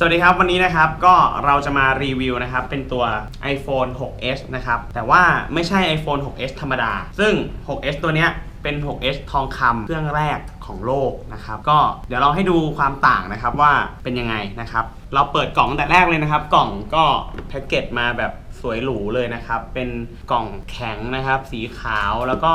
สวัสดีครับ วันนี้นะครับก็เราจะมารีวิวนะครับ เป็นตัว iPhone 6s นะครับ แต่ว่าไม่ใช่ iPhone 6s ธรรมดา ซึ่ง 6s ตัวเนี้ยเป็น 6s ทองคำเครื่องแรกของโลกนะครับ ก็เดี๋ยวเราให้ดูความต่างนะครับว่าเป็นยังไงนะครับ เราเปิดกล่องตั้งแต่แรกเลยนะครับ กล่องก็แพ็กเกจมาแบบ สวยหรูเลยนะครับ เป็นกล่องแข็งนะครับ สีขาวแล้วก็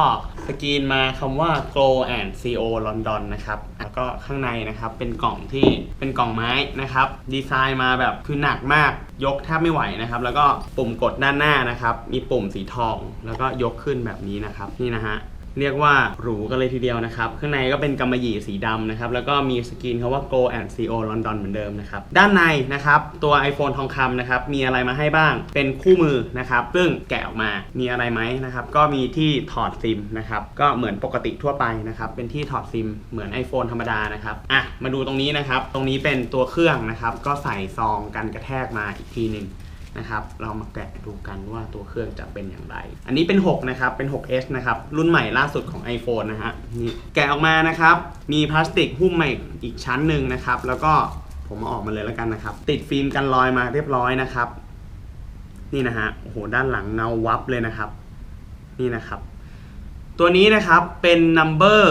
สกรีนมาคำว่า g l o and CO London นะครับ แล้วก็ข้างในนะครับเป็นกล่องที่เป็นกล่องไม้นะครับ ดีไซน์มาแบบคือหนักมากยกแทบไม่ไหวนะครับ แล้วก็ปุ่มกดด้านหน้านะครับ มีปุ่มสีทอง แล้วก็ยกขึ้นแบบนี้นะครับ นี่นะฮะ เรียกว่าหรูกันเลยทีเดียวนะครับ ข้างในก็เป็นกำมะหยี่สีดำนะครับ แล้วก็มีสกรีนคาว่า Go and CO London เหมือนเดิมนะครับ ด้านในนะครับ ตัว iPhone ทองคำนะครับ มีอะไรมาให้บ้าง เป็นคู่มือนะครับ ซึ่งแกะออกมา มีอะไรไหมนะครับ ก็มีที่ถอดซิมนะครับ ก็เหมือนปกติทั่วไปนะครับ เป็นที่ถอดซิมเหมือน iPhone ธรรมดานะครับ อะ มาดูตรงนี้นะครับ ตรงนี้เป็นตัวเครื่องนะครับ ก็ใส่ซองกันกระแทกมาอีกทีหนึ่ง นะครับ เรามาแกะดูกันว่าตัวเครื่องจะเป็นอย่างไร อันนี้เป็น 6 นะครับ เป็น 6s นะครับ รุ่นใหม่ล่าสุดของ iPhone นะฮะนี่แกะออกมานะครับ มีพลาสติกหุ้มใหมาอีกชั้นหนึ่งนะครับ แล้วก็ผมเอาออกมาเลยแล้วกันนะครับ ติดฟิล์มกันรอยมาเรียบร้อยนะครับ นี่นะฮะโอ้โหด้านหลังเงาวับเลยนะครับ นี่นะครับ ตัวนี้นะครับเป็น number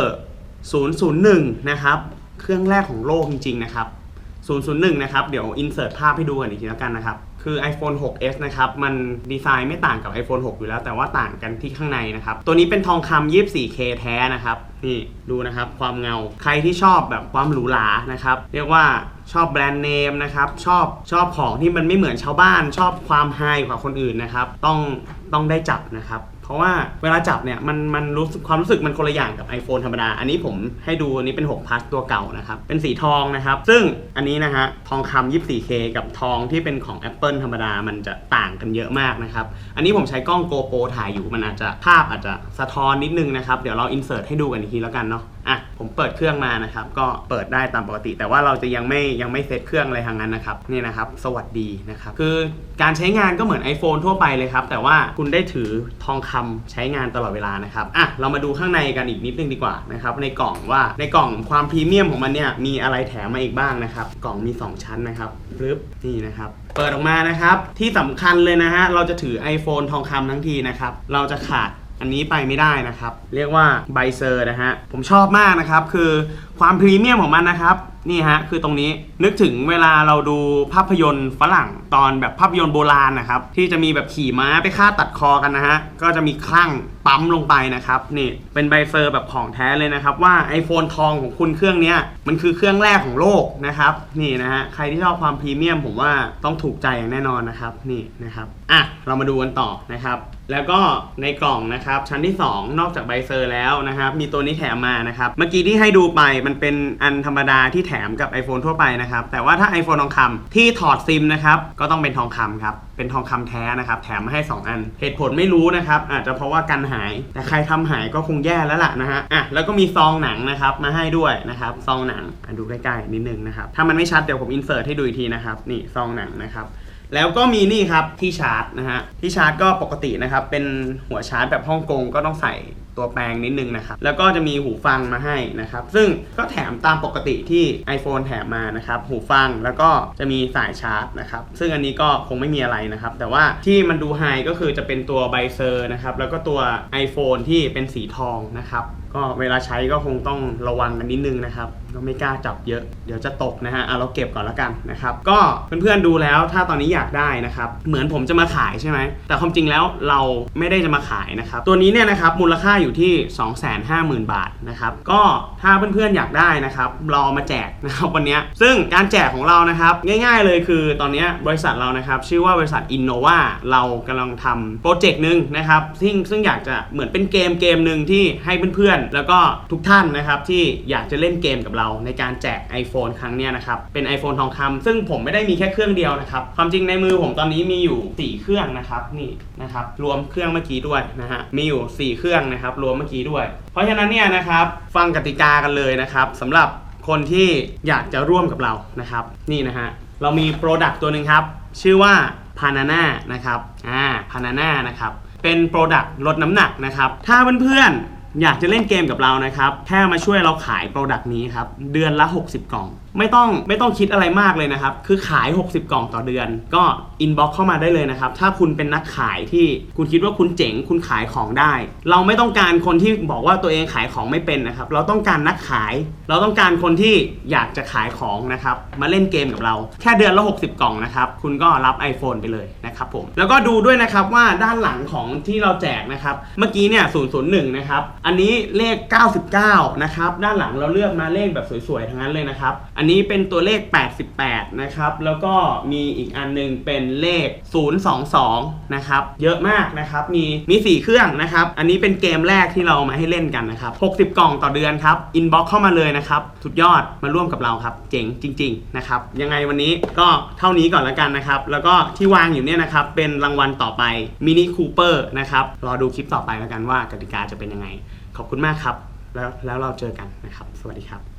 001 นะครับ เครื่องแรกของโลกจริงๆนะครับ 001 นะครับ เดี๋ยว insert ภาพให้ดูกันอีกทีแล้วกันนะครับ คือ iPhone 6s นะครับ มันดีไซน์ไม่ต่างกับ iPhone 6 อยู่แล้ว แต่ว่าต่างกันที่ข้างในนะครับ ตัวนี้เป็นทองคำ 24K แท้นะครับ นี่ดูนะครับ ความเงา ใครที่ชอบแบบความหรูหรา นะครับ เรียกว่าชอบแบรนด์เนมนะครับ ชอบชอบของที่มันไม่เหมือนชาวบ้าน ชอบความไฮกว่าคนอื่นนะครับ ต้องต้องได้จับนะครับ เพราะว่าเวลาจับเนี่ยมันมันรู้สึกความรู้สึกมันคนละอย่างกับ iPhone ธรรมดา อันนี้ผมให้ดูอันนี้เป็น6 plus ตัวเก่านะครับ เป็นสีทองนะครับ ซึ่งอันนี้นะฮะทองคำ 24K กับทองที่เป็นของ Apple ธรรมดามันจะต่างกันเยอะมากนะครับ อันนี้ผมใช้กล้อง GoPro ถ่ายอยู่มันอาจจะภาพอาจจะสะท้อนนิดนึงนะครับ เดี๋ยวเราอินเสิร์ตให้ดูกันอีกทีแล้วกันเนาะ อะผมเปิดเครื่องมานะครับ ก็เปิดได้ตามปกติ แต่ว่าเราจะยังไม่ยังไม่เซตเครื่องอะไรทางนั้นนะครับนี่นะครับ สวัสดีนะครับ คือการใช้งานก็เหมือน iPhone ทั่วไปเลยครับ แต่ว่าคุณได้ถือทองคำใช้งานตลอดเวลานะครับอะเรามาดูข้างในกันอีกนิดนึงดีกว่านะครับในกล่องว่าในกล่องความพรีเมียมของมันเนี่ยมีอะไรแถมมาอีกบ้างนะครับ กล่องมี 2 ชั้นนะครับปึ๊บนี่นะครับเปิดออกมานะครับที่สำคัญเลยนะฮะเราจะถือ iPhone ทองคำทั้งทีนะครับเราจะขาด อันนี้ไปไม่ได้นะครับ เรียกว่าไบเซอร์นะฮะ ผมชอบมากนะครับ คือความพรีเมียมของมันนะครับ นี่ฮะ คือตรงนี้นึกถึงเวลาเราดูภาพยนตร์ฝรั่งตอนแบบภาพยนตร์โบราณนะครับ ที่จะมีแบบขี่ม้าไปฆ่าตัดคอกันนะฮะ ก็จะมีคลั่งปั๊มลงไปนะครับ นี่เป็นไบเซอร์แบบของแท้เลยนะครับ ว่า iPhone ทองของคุณเครื่องเนี้ยมันคือเครื่องแรกของโลกนะครับ นี่นะฮะใครที่ชอบความพรีเมียมผมว่าต้องถูกใจอย่างแน่นอนนะครับนี่นะครับอะเรามาดูกันต่อนะครับ แล้วก็ในกล่องนะครับ ชั้นที่ 2 นอกจากใบเซอร์แล้วนะครับ มีตัวนี้แถมมานะครับ เมื่อกี้ที่ให้ดูไปมันเป็นอันธรรมดาที่แถมกับ iPhone ทั่วไปนะครับ แต่ว่าถ้า iPhone ทองคำที่ถอดซิมนะครับ ก็ต้องเป็นทองคำครับเป็นทองคำแท้นะครับ แถมมาให้ 2 อัน เหตุผลไม่รู้นะครับ อาจจะเพราะว่ากันหาย แต่ใครทำหายก็คงแย่แล้วล่ะนะฮะอะแล้วก็มีซองหนังนะครับมาให้ด้วยนะครับซองหนังอะดูใกล้ๆนิดนึงนะครับถ้ามันไม่ชัดเดี๋ยวผมอินเสิร์ตให้ดูอีกทีนะครับนี่ซองหนังนะครับแล้วก็มีนี่ครับที่ชาร์จนะฮะที่ชาร์จก็ปกตินะครับเป็นหัวชาร์จแบบฮ่องกงก็ต้องใส่ ตัวแปลงนิดนึงนะครับ แล้วก็จะมีหูฟังมาให้นะครับ ซึ่งก็แถมตามปกติที่ iPhone แถมมานะครับ หูฟังแล้วก็จะมีสายชาร์จนะครับ ซึ่งอันนี้ก็คงไม่มีอะไรนะครับ แต่ว่าที่มันดูไฮก็คือจะเป็นตัวไบเซอร์นะครับ แล้วก็ตัว iPhone ที่เป็นสีทองนะครับ ก็เวลาใช้ก็คงต้องระวังกันนิดนึงนะครับ ก็ไม่กล้าจับเยอะ เดี๋ยวจะตกนะฮะเอาเราเก็บก่อนแล้วกันนะครับ ก็เพื่อนๆดูแล้วถ้าตอนนี้อยากได้นะครับ เหมือนผมจะมาขายใช่ไหม แต่ความจริงแล้วเราไม่ได้จะมาขายนะครับ ตัวนี้เนี่ยนะครับมูลค่าอยู่ที่ 250,000 บาทนะครับ ก็ถ้าเพื่อนๆอยากได้นะครับ เราเอามาแจกนะครับวันนี้ ซึ่งการแจกของเรานะครับง่าย ๆเลยคือตอนนี้บริษัทเรานะครับชื่อว่าบริษัท Innova เรากำลังทำโปรเจกต์หนึ่งนะครับซึ่งซึ่งอยากจะเหมือนเป็นเกมเกมหนึ่งที่ให้เพื่อนๆแล้วก็ทุกท่านนะครับที่อยากจะเล่นเกมกับเราในการแจก iPhone ครั้งเนี้ยนะครับ เป็น iPhone ทองคำซึ่งผมไม่ได้มีแค่เครื่องเดียวนะครับ ความจริงในมือผมตอนนี้มีอยู่ 4 เครื่องนะครับนี่นะครับรวมเครื่องเมื่อกี้ด้วยนะฮะมีอยู่ 4 เครื่องนะครับรวมเมื่อกี้ด้วย เพราะฉะนั้นเนี่ยนะครับฟังกติกากันเลยนะครับสำหรับคนที่อยากจะร่วมกับเรานะครับนี่นะฮะเรามีโปรดักต์ตัวหนึ่งครับชื่อว่าพานาน่านะครับอ่าพานาน่านะครับเป็นโปรดักต์ลดน้ำหนักนะครับ ถ้าเพื่อนๆ อยากจะเล่นเกมกับเรานะครับ แค่มาช่วยเราขายโปรดักต์นี้ครับ เดือนละ 60 กล่อง ไม่ต้องไม่ต้องคิดอะไรมากเลยนะครับ คือขาย 60 กล่องต่อเดือน ก็อินบ็อกเข้ามาได้เลยนะครับ ถ้าคุณเป็นนักขายที่คุณคิดว่าคุณเจ๋ง คุณขายของได้ เราไม่ต้องการคนที่บอกว่าตัวเองขายของไม่เป็นนะครับ เราต้องการนักขาย เราต้องการคนที่อยากจะขายของนะครับ มาเล่นเกมกับเรา แค่เดือนละ 60 กล่องนะครับ คุณก็รับ iPhone ไปเลย นะครับผมแล้วก็ดูด้วยนะครับว่าด้านหลังของที่เราแจกนะครับ เมื่อกี้เนี่ย001 นะครับ อันนี้เลข 99 นะครับ ด้านหลังเราเลือกมาเลขแบบสวยๆ ทั้งนั้นเลยนะครับ อันนี้เป็นตัวเลข 88 นะครับ แล้วก็มีอีกอันหนึงเป็นเลข 022 นะครับ เยอะมากนะครับ มีมี 4 เครื่องนะครับ อันนี้เป็นเกมแรกที่เราเอามาให้เล่นกันนะครับ 60 กล่องต่อเดือนครับ อินบ็อกเข้ามาเลยนะครับ สุดยอด มาร่วมกับเราครับ เจ๋งจริง ๆ นะครับ ยังไงวันนี้ก็เท่านี้ก่อนละกันนะครับ แล้วก็ที่วางอยู่เนี่ยนะครับเป็นรางวัลต่อไปมินิคูเปอร์นะครับรอดูคลิปต่อไปแล้วกันว่ากติกาจะเป็นยังไง ขอบคุณมากครับ แล้วแล้วเราเจอกันนะครับ สวัสดีครับ